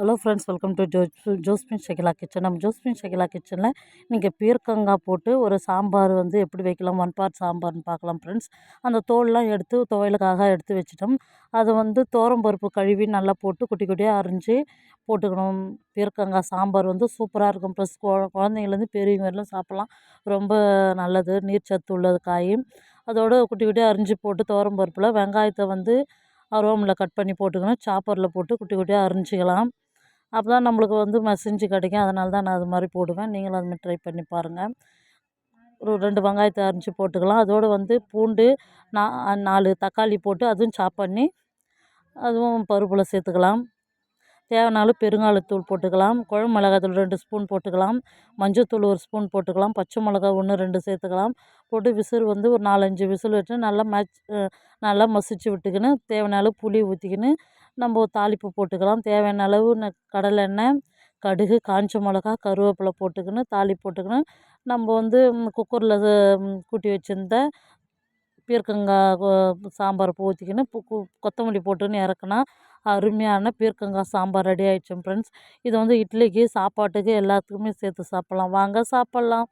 Hello friends welcome to Jo Josmin Shakila kitchen. நம்ம ஜோஸ்மின் ஷகிலா கிச்சனில் நீங்கள் பீர்க்கங்காய் போட்டு ஒரு சாம்பார் வந்து எப்படி வைக்கலாம் ஒன் பார்ட் சாம்பார்னு பார்க்கலாம் ஃப்ரெண்ட்ஸ் அந்த தோல்லாம் எடுத்து துவையலுக்காக எடுத்து வச்சிட்டோம். அதை வந்து பருப்பு கழுவி நல்லா போட்டு குட்டி குட்டியாக அரிஞ்சு போட்டுக்கணும். பீர்க்கங்காய் சாம்பார் வந்து சூப்பராக இருக்கும். ப்ளஸ் குழந்தைங்கலேருந்து பெரியவங்க வரலும் சாப்பிட்லாம். ரொம்ப நல்லது. நீர்ச்சத்து உள்ளது காய். அதோடு குட்டி குட்டியாக அரிஞ்சு போட்டு பருப்பில் வெங்காயத்தை வந்து ரோமில் கட் பண்ணி போட்டுக்கணும். சாப்பரில் போட்டு குட்டி குட்டியாக அரிஞ்சிக்கலாம். அப்போ தான் நம்மளுக்கு வந்து மசிஞ்சு கிடைக்கும். அதனால தான் நான் அது மாதிரி போடுவேன். நீங்களும் அது மாதிரி ட்ரை பண்ணி பாருங்கள் ஒரு ரெண்டு வெங்காயத்தை அரிஞ்சு போட்டுக்கலாம். அதோடு வந்து பூண்டு நா நாலு தக்காளி போட்டு அதுவும் சாப் பண்ணி அதுவும் பருப்பில் சேர்த்துக்கலாம். தேவைனாலும் பெருங்காயத்தூள் போட்டுக்கலாம். குழம்பு மிளகாத்தூள் ரெண்டு ஸ்பூன் போட்டுக்கலாம். மஞ்சத்தூள் ஒரு ஸ்பூன் போட்டுக்கலாம். பச்சை மிளகா ஒன்று ரெண்டு சேர்த்துக்கலாம். போட்டு விசில் வந்து ஒரு நாலஞ்சு விசில் வச்சு நல்லா மேட்ச் நல்லா மசிச்சு விட்டுக்கின்னு தேவைனாலும் புளி ஊற்றிக்கின்னு நம்ம தாளிப்பு போட்டுக்கலாம். தேவையான அளவு ந கடலெண்ணெய் கடுகு காஞ்ச மிளகா கருவேப்பிலை போட்டுக்கின்னு தாளிப்பு போட்டுக்கின்னு நம்ம வந்து குக்கரில் கூட்டி வச்சுருந்த பீர்க்கங்காய் சாம்பாரை ஊற்றிக்கின்னு கொத்தமல்லி போட்டுன்னு இறக்குனா அருமையான பீர்க்கங்காய் சாம்பார் ரெடி ஆயிடுச்சு ஃப்ரெண்ட்ஸ் இதை வந்து இட்லிக்கு சாப்பாட்டுக்கு எல்லாத்துக்குமே சேர்த்து சாப்பிட்லாம். வாங்க சாப்பிட்லாம்.